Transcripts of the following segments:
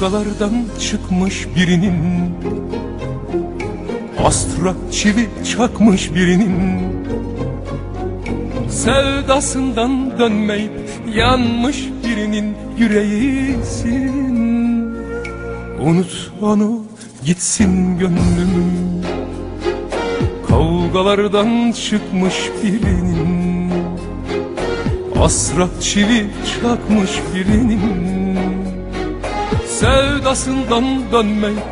Kavgalardan çıkmış birinin. Astra çivi çakmış birinin. Sevdasından dönmeyip yanmış birinin yüreğisin. Unut onu gitsin gönlüm Kavgalardan çıkmış birinin. Asra çivi çakmış birinin Sevdasından dönmeyip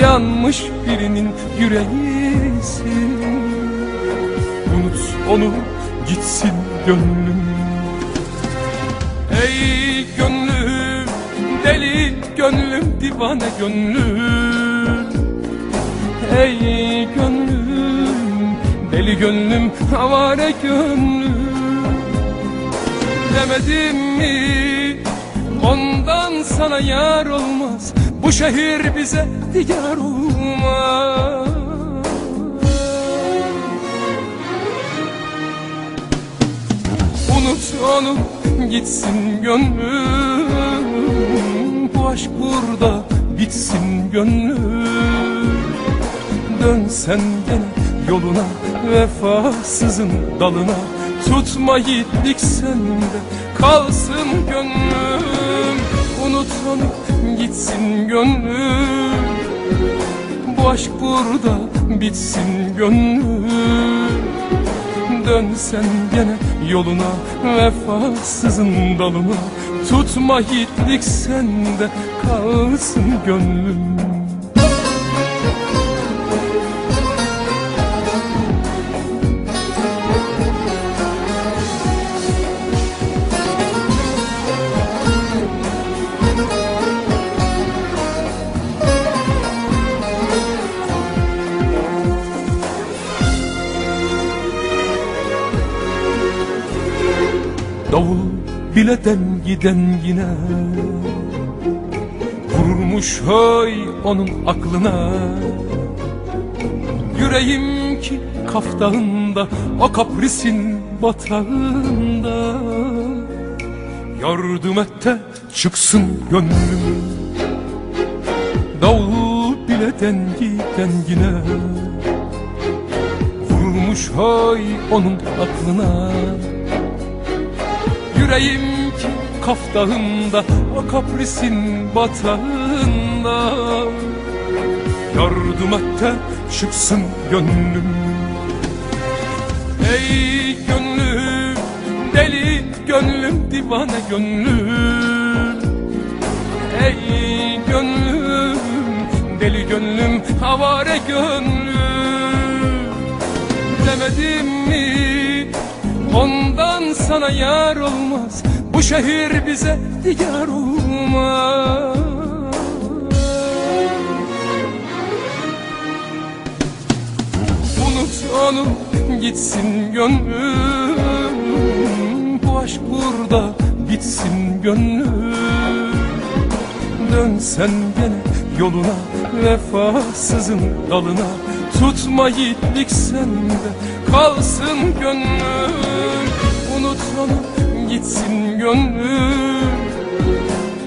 yanmış birinin yüreğisin. Unut onu gitsin gönlüm. Ey gönlüm deli gönlüm divane gönlüm. Ey gönlüm deli gönlüm havare gönlüm. Demedim mi ondan sana yar olmaz. Bu şehir bize diyar olmaz. Unut onu gitsin gönlüm. Bu aşk burada bitsin gönlüm. Dön sen gene yoluna vefasızın dalına. Tutma yiğitlik sende kalsın gönlüm Unut onu gitsin gönlüm. Bu aşk burada bitsin gönlüm. Dön sen gene yoluna vefasızın dalına. Tutma yiğitlik sende kalsın gönlüm Davul bile dengiden yine. Vurmuş hay onun aklına. Yüreğim ki kaftağında O kaprisin batağında. Yardım et de çıksın gönlüm. Davul bile dengiden yine. Vurmuş hay onun aklına Yüreğim ki kaftağında O kaprisin batağında Yardım et de çıksın gönlüm. Ey gönlüm deli gönlüm divane gönlüm. Ey gönlüm deli gönlüm havare gönlüm. Demedim mi ondan sana yar olmaz. Bu şehir bize diyar olmaz. Unut onu gitsin gönlüm. Bu aşk burada bitsin gönlüm. Dön sen gene yoluna vefasızın dalına. Tutma yiğitlik sende kalsın gönlüm. Unut onu gitsin gönlüm.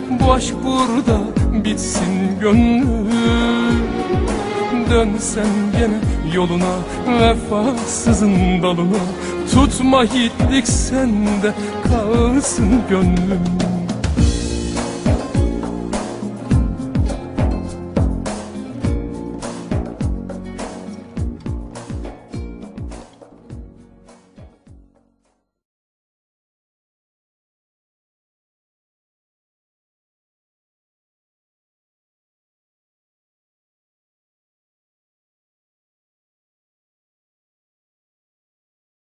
Bu aşk burada bitsin gönlüm. Dön sen gene yoluna vefasızın dalına. Tutma yiğitlik sende kalsın gönlüm